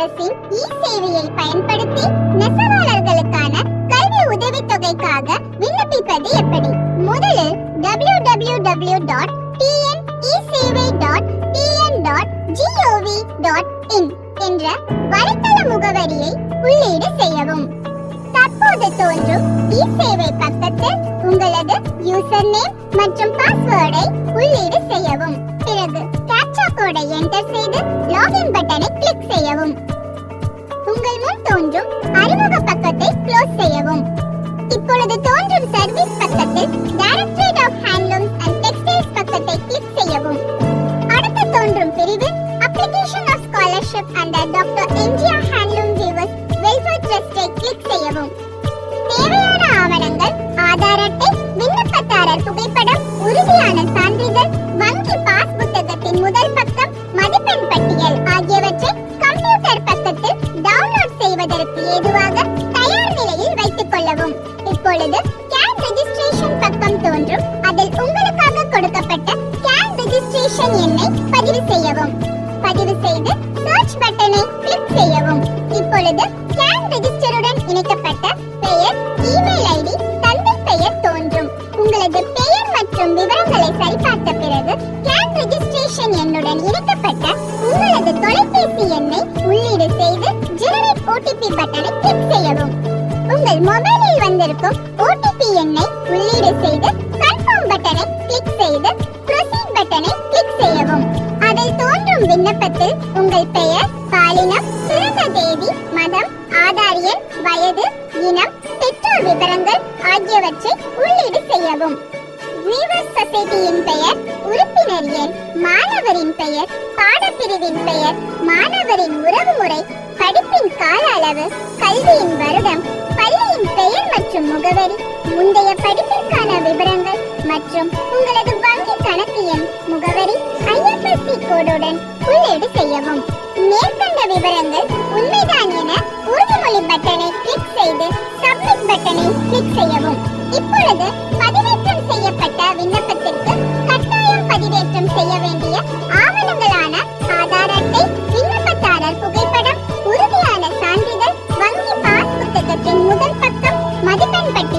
அரசின் இ சேவையை பயன்படுத்தி நெசவாளர்களுக்கான கல்வி உதவித்தொகைக்காக விண்ணப்பிப்பது எப்படி? முதலில் www.tnisevai.tn.gov.in டாட் என்ற வலைத்தள முகவரியை உள்ளீடு செய்யவும். தற்போது தோன்றும் இ சேவை பக்கத்தில் உங்களது யூசர் நேம் மற்றும் பாஸ்வேர்டை உள்ளீடு செய்யவும். பிறகு கேப்சா கோடை என்டர் செய்து லாகின் பட்டனை கிளிக் செய்யவும். தோன்றும் அறிமுக பக்கத்தை க்ளோஸ் செய்யவும். இப்பொழுது தோன்றும் சர்வீஸ் பக்கத்தில் directorate of handlooms and textiles பக்கத்தை கிளிக் செய்யவும். அடுத்து தோன்றும் பிரிவில் application of scholarship under doctor MGR handloom weavers welfare ட்ரஸ்டை click செய்யவும். தேவையான ஆவணங்கள் ஆதார் அட்டை விண்ணப்பதாரர் புகை இப்பொழுது கேன் ரெஜிஸ்ட்ரேஷன் பக்கம் தோன்றும். அதில் உங்களுக்காக கொடுக்கப்பட்ட கேன் ரெஜிஸ்ட்ரேஷன் எண்ணை பதிவு செய்யவும். பதிவு செய்து சர்ச் பட்டனை கிளிக் செய்யவும். இப்பொழுது கேன் ரெஜிஸ்டருடன் இணைக்கப்பட்ட பெயர் இமெயில் ஐடி தந்தை பெயர் தோன்றும். உங்களது பெயர் மற்றும் விவரங்களை சரிபார்த்த பிறகு கேன் ரெஜிஸ்ட்ரேஷன் எண்ணுடன் இணைக்கப்பட்ட உங்களது தொலைபேசி எண்ணை உள்ளீடு செய்து ஜெனரேட் ஓடிபி பட்டனை கிளிக் செய்யவும். உங்கள் மொபைலில் வந்திருக்கும் ஓடிபி எண்ணை உள்ளீடு செய்து கன்ஃபார்ம் பட்டனை கிளிக் செய்து ப்ரொசீட் பட்டனை கிளிக் செய்யவும். அதில் தோன்றும் விண்ணப்பத்தில் உங்கள் பெயர் பாலினம் பிறந்த தேதி மதம் ஆதார் எண் வயது இனம் பெற்றோர் விவரங்கள் ஆகியவற்றை உள்ளீடு செய்யவும். வீவர்ஸ் சொசைட்டியின் பெயர் உறுப்பினர் எண் மாணவரின் பெயர் பாடப்பிரிவின் பெயர் மாணவரின் உறவுமுறை படிப்பின் கால அளவு கல்வியின் வருடம் பெயர் மற்றும் முகவரி முந்தைய படிப்பிற்கான விவரங்கள் மற்றும் உங்களது வங்கி கணக்கு எண் முகவரி ஐஎஃப்எஸ்சி கோடுடன் உள்ளீடு செய்யவும். மேற்கண்ட விவரங்கள் உண்மைதான் என உறுதிமொழி பட்டனை கிளிக் செய்து சப்மிட் பட்டனை கிளிக் செய்யவும். இப்பொழுது பதிவேற்றம் செய்யப்பட்ட விண்ணப்பத்திற்கு கட்டாயம் பதிவேற்றம் செய்ய வேண்டிய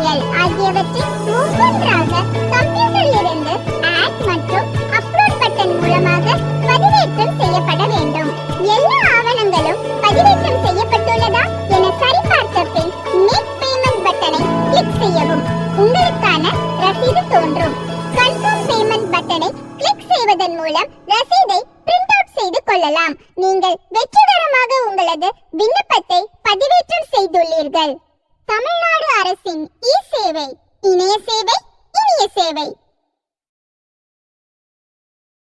மதிப்பெண் பட்டியல் ஆகியவற்றை ஒவ்வொன்றாக கம்ப்யூட்டரில் இருந்து ஆட் மற்றும் அப்லோட் பட்டன் மூலமாக பதிவேற்றம் செய்யப்பட வேண்டும். எல்லா ஆவணங்களும் பதிவேற்றம் செய்யப்பட்டுள்ளதா என சரிபார்த்த பின் மேக் பேமெண்ட் பட்டனை கிளிக் செய்யவும் உங்களுக்கான ரசீது தோன்றும். கன்ஃபார்ம் பேமெண்ட் பட்டனை கிளிக் செய்வதன் மூலம் ரசீதை பிரிண்ட் அவுட் செய்து கொள்ளலாம். நீங்கள் வெற்றிகரமாக உங்களது விண்ணப்ப பதிவேற்றம் செய்துள்ளீர்கள் தமிழ்நாடு அரசின் இ சேவை இணைய சேவை இனிய சேவை.